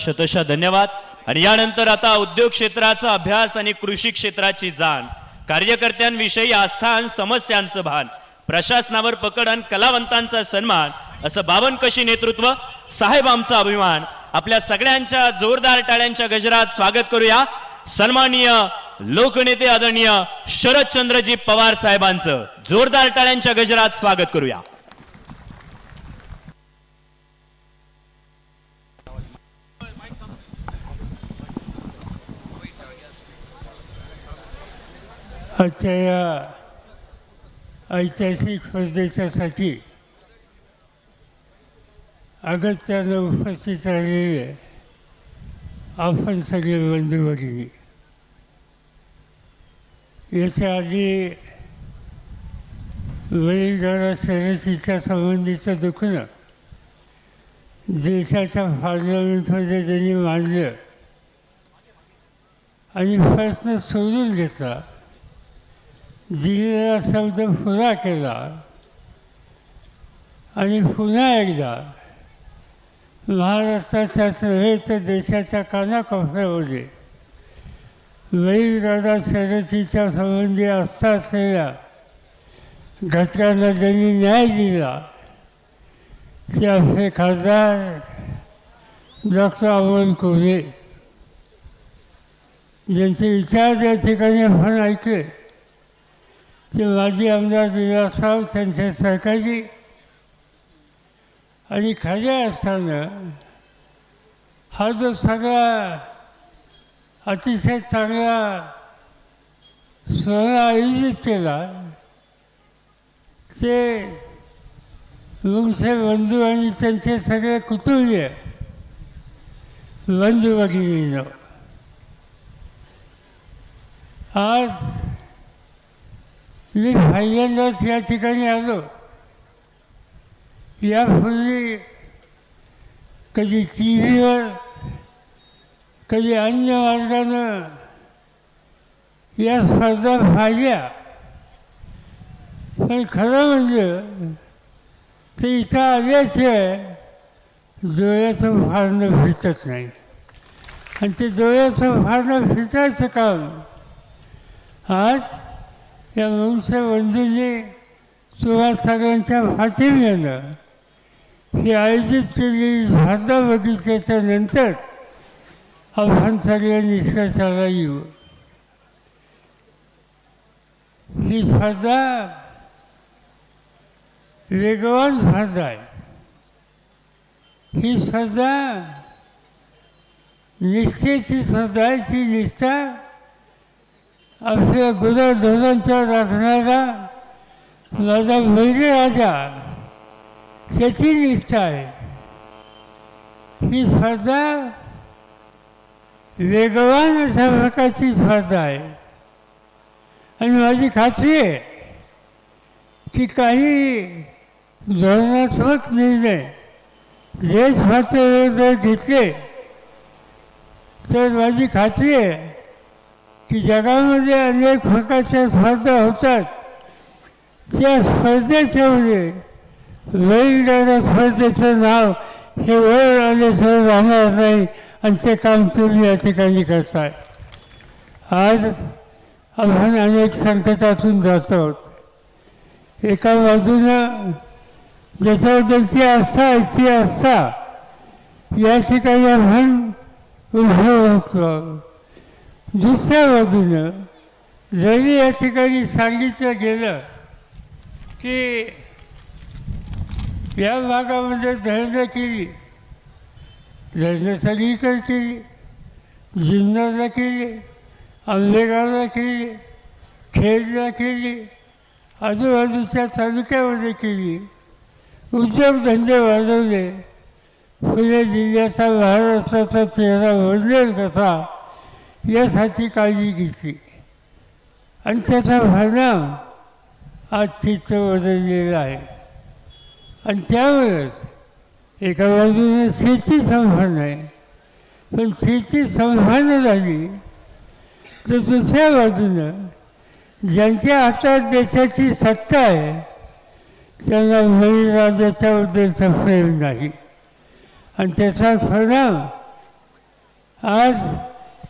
शतशा धन्यवाद. आणि यानंतर आता उद्योग क्षेत्राचा अभ्यास आणि कृषी क्षेत्राची जाण. कार्यकर्त्यांविषयी आस्था आणि समस्यांचं भान. प्रशासनावर पकड आणि कलावंतांचा सन्मान. असं बावनकशी नेतृत्व साहेब आमचा अभिमान. आपल्या सगळ्यांच्या जोरदार टाळ्यांच्या गजरात स्वागत करूया. सन्माननीय लोकनेते आदरणीय शरदचंद्रजी पवार साहेबांचं जोरदार टाळ्यांच्या गजरात स्वागत करूया. आजच्या या ऐतिहासिक स्पर्धेच्यासाठी अगत्यानं उपस्थित राहिलेले आपण सगळे बंधू भगिनी याच्या आधी बैलगाडा शर्यतीच्या संबंधीचं दुखणं देशाच्या पार्लमेंटमध्ये त्यांनी मांडलं आणि प्रश्न सोडून घेतला दिलेला शब्द पुरा केला आणि पुन्हा एकदा महाराष्ट्राच्या नव्हे तर देशाच्या कानाकोपऱ्यामध्ये बैलगाडा शर्यतीच्या संबंधी असता असलेल्या घटकांना ज्यांनी न्याय दिला ते आपले खासदार डॉक्टर अमोल कोल्हे. ज्यांचे विचार या ठिकाणी आपण ऐकले ते माजी आमदार विलासराव त्यांचे सरकारची आणि खऱ्या असताना हा जो सगळा अतिशय चांगला सोहळा आयोजित केला ते मुंगसे बंधू आणि त्यांचे सगळे कुटुंबीय बंधू भगिनीनं आज मी पहिल्यांदाच या ठिकाणी आलो. यापूर्वी कधी टी व्हीवर कधी अन्य मार्गानं या स्पर्धा पाहिल्या. पण खरं म्हणजे ते इथं आल्याशिवाय डोळ्याचं फारणं फिरतच नाही. आणि ते डोळ्याचं फारणं फिरतायचं काम आज या वंश बंधूंनी तुम्हा सगळ्यांच्या पाठिंब्यानं ही आयोजित केलेली स्पर्धा बघितल्याच्या नंतर आव्हान सगळ्या निष्कर्षाला येऊ ही स्पर्धा वेगवान स्पर्धा आहे. ही स्पर्धा निष्ठेची स्पर्धा आहे ती निष्ठा आपल्या गुरुधोरांच्या राखणारा माझा बैल राजा त्याची निष्ठा आहे. ही स्पर्धा वेगवान अशा प्रकारची स्पर्धा आहे. आणि माझी खात्री आहे की काही धोरणात्मक निर्णय देश पातळीवर जर घेतले तर माझी खात्री आहे की जगामध्ये अनेक प्रकारच्या स्पर्धा होतात. त्या स्पर्धेच्या म्हणजे बैलगाडा स्पर्धेचं नाव हे वर आल्याशिवाय राहणार नाही आणि ते काम तुम्ही या ठिकाणी करताय. आज आपण अनेक संकटातून जात आहोत. एका बाजूनं ज्याच्याबद्दलची आस्था आहे ती आस्था या ठिकाणी आपण उभं होतो दुसऱ्या बाजूनं जरी या ठिकाणी सांगितलं गेलं की या भागामध्ये धरणं केली धरणं सगळीकडे केली जुन्नरला केली आंबेगावला केली खेडला केली आजूबाजूच्या तालुक्यामध्ये केली उद्योगधंदे वाढवले पुणे जिल्ह्याचा महाराष्ट्राचा चेहरा बदलेल कसा? यासाठी काळजी घेतली. आणि त्याचा परिणाम आज चित्र बदललेलं आहे. आणि त्यावेळेस एका बाजूने शेती संभान आहे. पण शेती संभान झाली तर दुसऱ्या बाजूनं ज्यांच्या हातात देशाची सत्ता आहे त्यांना बळीराजाच्याबद्दलचं प्रेम नाही. आणि त्याचा परिणाम आज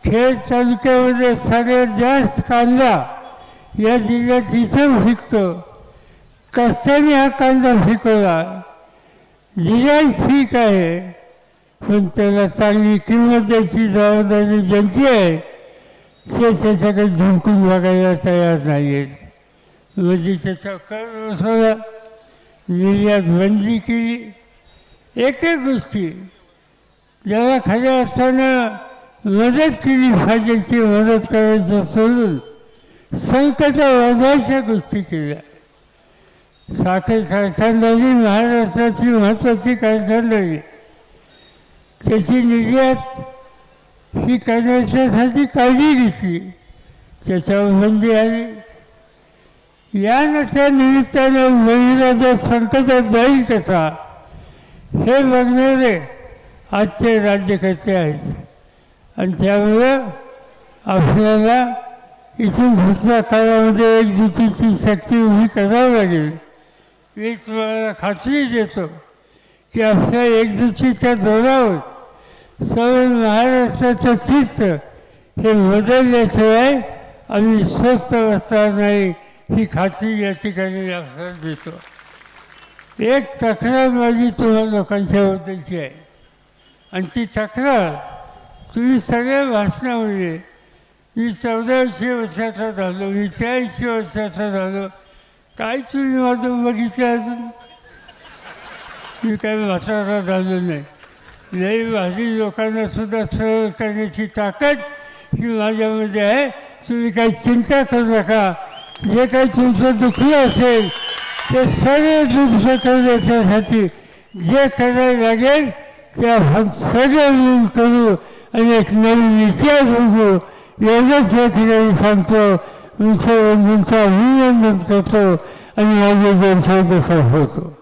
खेड तालुक्यामध्ये सगळ्यात जास्त कांदा या जिल्ह्यात इथं फिकतो कष्टाने हा कांदा फिकवला जिल्ह्यात ठीक आहे. पण त्याला चांगली किंमत द्यायची जबाबदारी ज्यांची आहे ते त्याच्याकडे झुंकून बघायला तयार नाही आहेत म्हणजे त्याचा कर बसवला निर्यात बंदी केली. एक एक गोष्टी ज्याला खऱ्या असताना मदत केली फायद्याची मदत करायचं सोडून संकट वाढवायच्या गोष्टी केल्या साखर कारखानदारी महाराष्ट्राची महत्त्वाची कारखानदारी. त्याची निर्यात ही करण्याच्यासाठी काळजी घेतली. त्याच्यावर बंदी आली. या यानंतर निमित्ताने महिलाच्या संकटात जाईल कसा हे बघणारे आजचे राज्यकर्ते आहेत. आणि त्यामुळं आपल्याला इथून पुढच्या काळामध्ये एकजुटीची शक्ती उभी करावी लागेल. मी तुम्हाला खात्री देतो की आपल्या एकजुटीच्या जोरावर सर्व महाराष्ट्राचं चित्र हे बदलल्याशिवाय आम्ही स्वस्थ बसणार नाही ही खात्री या ठिकाणी आपल्याला देतो. एक तक्रार माझी तुम्हा लोकांच्याबद्दलची आहे. आणि ती तक्रार तुम्ही सगळ्या भाषणामध्ये मी चौदाशे वर्षाचा झालो मी त्र्याऐंशी वर्षाचा झालो. काय तुम्ही माझं बघितलं अजून? मी काय म्हातारा झालो नाही. लई भाजी लोकांना सुद्धा सरळ करण्याची ताकद ही माझ्यामध्ये आहे. तुम्ही काही चिंता करू नका. जे काही तुमचं दुखलं असेल ते सर्व करू करण्यासाठी जे करायला लागेल ते आपण सगळं मिळून करू. आणि एक नवीन इतिहास होतो एवढंच या ठिकाणी सांगतो विश्वबंधूंचं अभिनंदन करतो आणि माझे दोन होतो